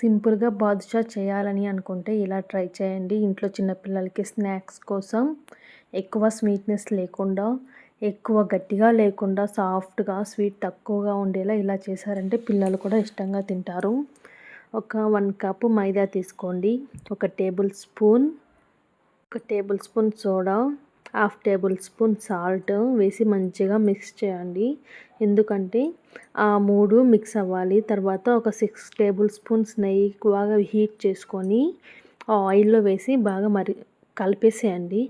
సింపుల్గా బాదుషా చేయాలని అనుకుంటే ఇలా ట్రై చేయండి. ఇంట్లో చిన్నపిల్లలకి స్నాక్స్ కోసం ఎక్కువ స్వీట్నెస్ లేకుండా ఎక్కువ గట్టిగా లేకుండా సాఫ్ట్గా స్వీట్ తక్కువగా ఉండేలా ఇలా చేశారంటే పిల్లలు కూడా ఇష్టంగా తింటారు. ఒక వన్ కప్ మైదా తీసుకోండి. ఒక టేబుల్ స్పూన్ ఒక tablespoon soda half tablespoon salt వేసి మంచిగా మిక్స్ చేయండి. ఎందుకంటే ఆ మూడు మిక్స్ అవ్వాలి. తర్వాత ఒక సిక్స్ టేబుల్ స్పూన్స్ నెయ్యి బాగా హీట్ చేసుకొని ఆయిల్లో వేసి బాగా మరి కలిపేసేయండి.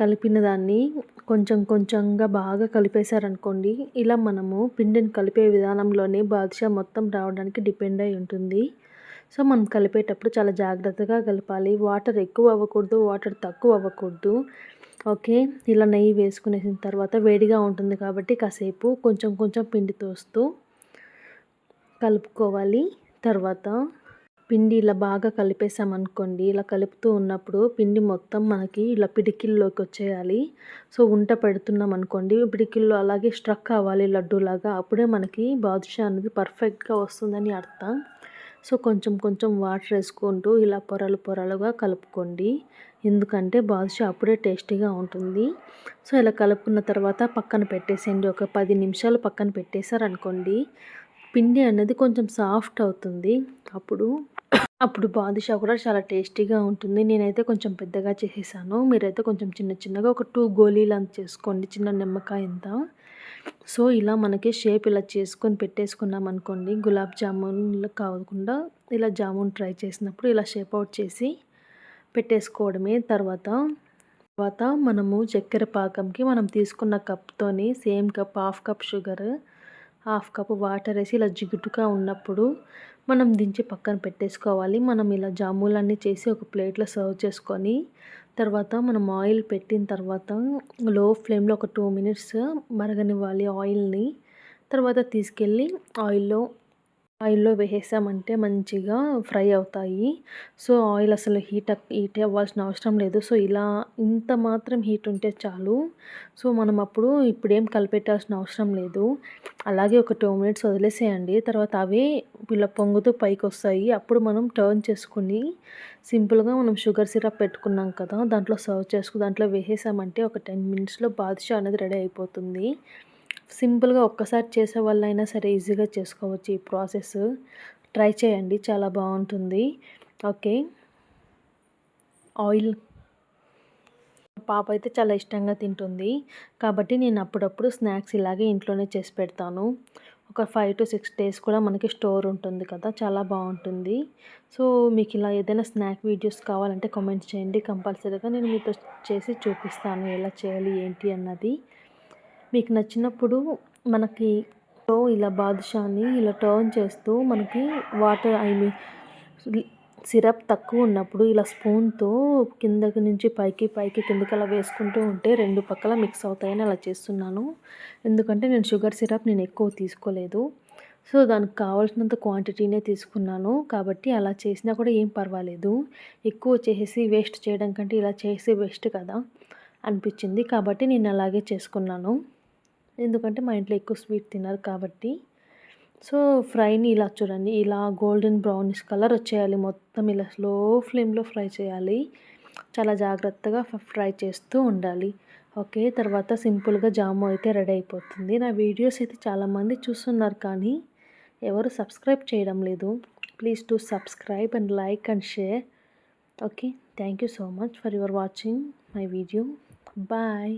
కలిపిన దాన్ని కొంచెం కొంచెంగా బాగా కలిపేశారనుకోండి ఇలా మనము పిండిని కలిపే విధానంలోనే బాదుషా మొత్తం రావడానికి డిపెండ్ అయి ఉంటుంది. సో మనం కలిపేటప్పుడు చాలా జాగ్రత్తగా కలపాలి. వాటర్ ఎక్కువ అవ్వకూడదు వాటర్ తక్కువ అవ్వకూడదు. ఓకే ఇలా నెయ్యి వేసుకునేసిన తర్వాత వేడిగా ఉంటుంది కాబట్టి కాసేపు కొంచెం కొంచెం పిండి తోస్తూ కలుపుకోవాలి. తర్వాత పిండి ఇలా బాగా కలిపేసామనుకోండి ఇలా కలుపుతూ ఉన్నప్పుడు పిండి మొత్తం మనకి ఇలా పిడికిల్లోకి వచ్చేయాలి. సో ఉంట పెడుతున్నాం అనుకోండి పిడికిల్లో అలాగే స్ట్రక్ అవ్వాలి లడ్డూలాగా అప్పుడే మనకి బాదుషా అనేది పర్ఫెక్ట్గా వస్తుందని అర్థం. సో కొంచెం కొంచెం వాటర్ వేసుకుంటూ ఇలా పొరలు పొరలుగా కలుపుకోండి. ఎందుకంటే బాదుషా అప్పుడే టేస్టీగా ఉంటుంది. సో ఇలా కలుపుకున్న తర్వాత పక్కన పెట్టేసేయండి. ఒక పది నిమిషాలు పక్కన పెట్టేశారనుకోండి పిండి అనేది కొంచెం సాఫ్ట్ అవుతుంది. అప్పుడు అప్పుడు బాదుషా కూడా చాలా టేస్టీగా ఉంటుంది. నేనైతే కొంచెం పెద్దగా చేసేసాను. మీరైతే కొంచెం చిన్న చిన్నగా ఒక టూ గోళీలు అంత చేసుకోండి. చిన్న నిమ్మకాయ ఎంత సో ఇలా మనకి షేప్ ఇలా చేసుకొని పెట్టేసుకున్నాం అనుకోండి. గులాబ్ జామున్ కాకుండా ఇలా జామున్ ట్రై చేసినప్పుడు ఇలా షేప్ అవుట్ చేసి పెట్టేసుకోవడమే. తర్వాత తర్వాత మనము చక్కెర పాకంకి మనం తీసుకున్న కప్తోని same cup half cup sugar half cup water వేసి ఇలా జిగుటుగా ఉన్నప్పుడు మనం దించి పక్కన పెట్టేసుకోవాలి. మనం ఇలా జాములన్నీ చేసి ఒక ప్లేట్లో సర్వ్ చేసుకొని తర్వాత మనం ఆయిల్ పెట్టిన తర్వాత లో ఫ్లేమ్లో ఒక టూ మినిట్స్ మరగనివ్వాలి ఆయిల్ని. తర్వాత తీసుకెళ్ళి ఆయిల్లో ఆయిల్లో వేసేసామంటే మంచిగా ఫ్రై అవుతాయి. సో ఆయిల్ అసలు హీట్ హీట్ అవ్వాల్సిన అవసరం లేదు. సో ఇలా ఇంత మాత్రం హీట్ ఉంటే చాలు. సో మనం అప్పుడు ఇప్పుడేం కలిపెట్టాల్సిన అవసరం లేదు. అలాగే ఒక టూ మినిట్స్ వదిలేసేయండి. తర్వాత అవే ఇలా పొంగుతూ పైకి వస్తాయి అప్పుడు మనం టర్న్ చేసుకుని సింపుల్గా మనం షుగర్ సిరప్ పెట్టుకున్నాం కదా దాంట్లో సర్వ్ చేసుకు దాంట్లో వేసేసామంటే ఒక టెన్ మినిట్స్లో బాదుషా అనేది రెడీ అయిపోతుంది. సింపుల్గా ఒక్కసారి చేసే వాళ్ళైనా సరే ఈజీగా చేసుకోవచ్చు ఈ ప్రాసెస్. ట్రై చేయండి చాలా బాగుంటుంది. ఓకే. ఆయిల్. పాప అయితే చాలా ఇష్టంగా తింటుంది. కాబట్టి నేను అప్పుడప్పుడు స్నాక్స్ ఇలాగే ఇంట్లోనే చేసి పెడతాను. ఒక ఫైవ్ టు సిక్స్ డేస్ కూడా మనకి స్టోర్ ఉంటుంది కదా చాలా బాగుంటుంది. సో మీకు ఇలా ఏదైనా స్నాక్ వీడియోస్ కావాలంటే కామెంట్స్ చేయండి. కంపల్సరీగా నేను మీతో చేసి చూపిస్తాను ఎలా చేయాలి ఏంటి అన్నది. మీకు నచ్చినప్పుడు మనకి ఇలా బాదుషాని ఇలా టర్న్ చేస్తూ మనకి వాటర్ ఐ మీన్ సిరప్ తక్కువ ఉన్నప్పుడు ఇలా స్పూన్తో కిందకి నుంచి పైకి పైకి కిందకి అలా వేసుకుంటూ ఉంటే రెండు పక్కల మిక్స్ అవుతాయని అలా చేస్తున్నాను. ఎందుకంటే నేను షుగర్ సిరప్ నేను ఎక్కువ తీసుకోలేదు. సో దానికి కావాల్సినంత క్వాంటిటీనే తీసుకున్నాను. కాబట్టి అలా చేసినా కూడా ఏం పర్వాలేదు. ఎక్కువ చేసి వేస్ట్ చేయడం కంటే ఇలా చేసి వేస్ట్ కదా అనిపించింది. కాబట్టి నేను అలాగే చేసుకున్నాను. ఎందుకంటే మా ఇంట్లో ఎక్కువ స్వీట్ తినరు కాబట్టి. సో ఫ్రైని ఇలా చూడండి ఇలా గోల్డెన్ బ్రౌనిష్ కలర్ వచ్చేయాలి. మొత్తం ఇలా స్లో ఫ్లేమ్లో ఫ్రై చేయాలి. చాలా జాగ్రత్తగా ఫ్రై చేస్తూ ఉండాలి. ఓకే తర్వాత సింపుల్గా జాము అయితే రెడీ అయిపోతుంది. నా వీడియోస్ అయితే చాలామంది చూస్తున్నారు కానీ ఎవరు సబ్స్క్రైబ్ చేయడం లేదు. Please to subscribe and like and share. Okay thank you so much for your watching my video. Bye.